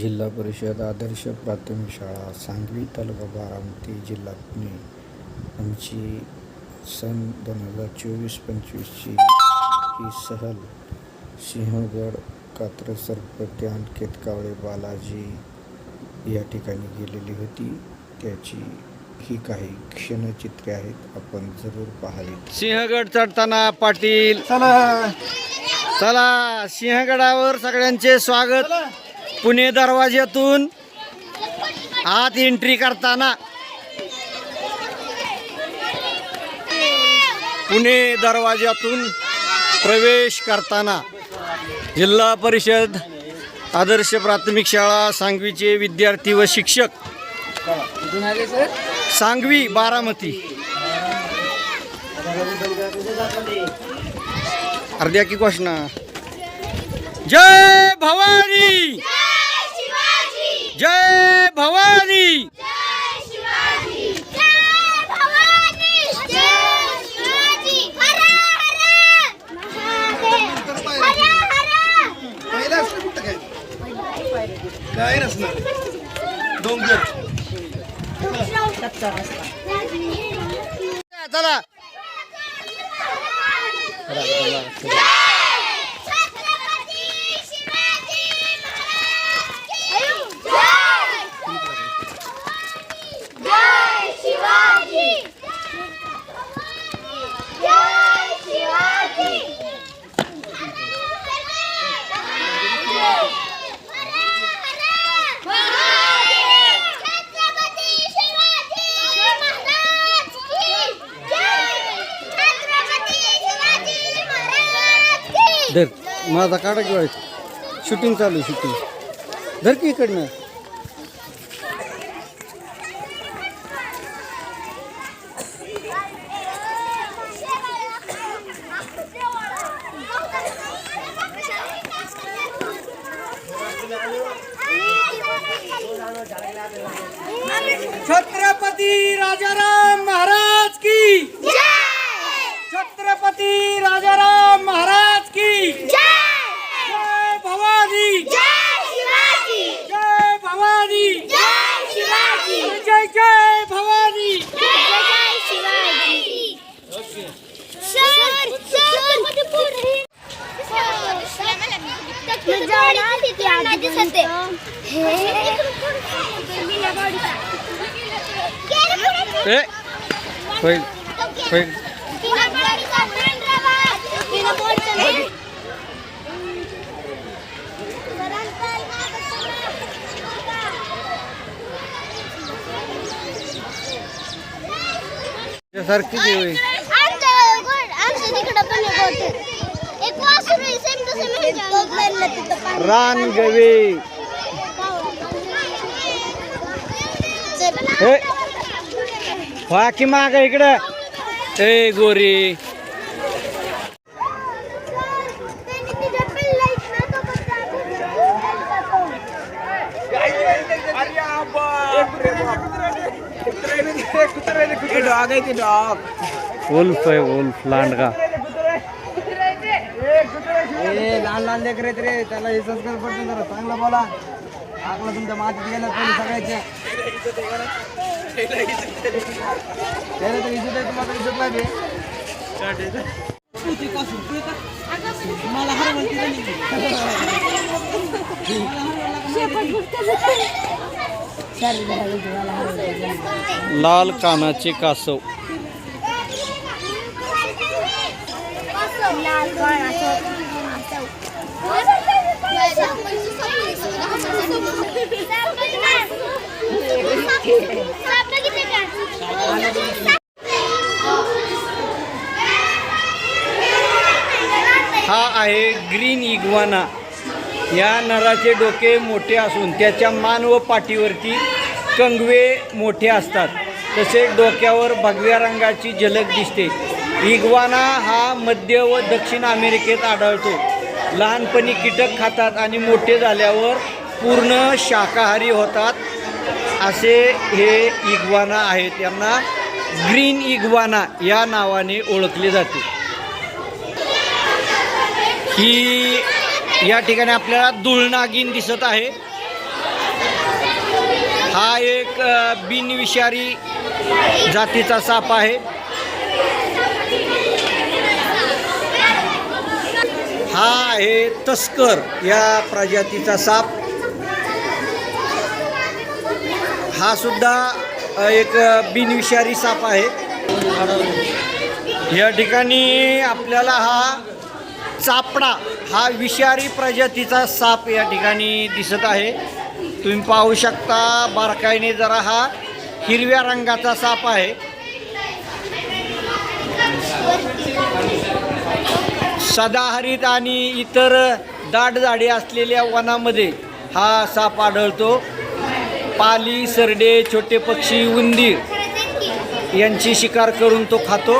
जिल्हा परिषद आदर्श प्राथमिक शाळा सांगवी तालुका बारामती जिल्हा पुणे. आमची सन दोन हजार चोवीस पंचवीसची ही सहल सिंहगड कात्र सरपटे अंकित कावळे बालाजी या ठिकाणी गेलेली होती. त्याची ही काही क्षणचित्रे आहेत आपण जरूर पाहावी सिंहगड चढताना पाटील. चला. चला सिंहगडावर सगळ्यांचे स्वागत. पुणे दरवाज्यातून आत एंट्री करताना पुणे दरवाज्यातून प्रवेश करताना जिल्हा परिषद आदर्श प्राथमिक शाळा सांगवीचे विद्यार्थी व शिक्षक. सांगवी बारामती. अर्ध्या की घोषणा. जय भवानी! चला जय शिवाजी जय शिवाजी छत्रपती शिवाजी महाराज की जय छत्रपती शिवाजी महाराज की धर माझा काढा किंवा शूटिंग चालू शूटिंग धर की इकडनं. छत्रपती राजाराम महाराज की। छत्रपती राजाराम महाराज की जय भवानी जय भवानी जय जय भवानी होईल होईल. सारखी रान रानगवी वाकी माग इकड़ ए गोरी डॉग है कि डॉग वुल्फ है वुल्फ लांड का लहान लहान लेकर आहेत रे. त्याला हे संस्कार पडतो जरा. चांगला बोला. आपला तुमच्या मातीत गेला पहिले सगळ्याच्या त्याला तर इज्जत आहे तुम्हाला इज्जत नाही लाल कानाचे कासव. हा आहे ग्रीन इग्वाना. या नराचे डोके मोठे असून त्याच्या मान व पाठीवरती कंगवे मोठे असतात. तसेच डोक्यावर भगव्या रंगाची झलक दिसते. इग्वाना हा मध्य व दक्षिण अमेरिकेत आढळतो. लहानपणी कीटक खातात आणि मोठे झाल्यावर पूर्ण शाकाहारी होतात. असे हे इग्वाना आहेत. यांना ग्रीन इग्वाना या नावाने ओळखले जाते. ही या ठिकाणी आपल्याला दुळनागिन दिसत आहे. हा एक बिनविषारी जातीचा साप आहे. हा आहे तस्कर या प्रजातीचा साप. हा सुद्धा एक बिनविषारी साप आहे. या ठिकाणी आपल्याला हा चापडा हा विषारी प्रजातीचा साप या ठिकाणी दिसत आहे. तुम्ही पाहू शकता बारकाईने जरा हा हिरव्या रंगाचा साप आहे. सदाहरित आणि इतर दाट झाडे असलेल्या वनामध्ये हा साप आढळतो. पाली सरडे छोटे पक्षी उंदीर यांची शिकार करून तो खातो.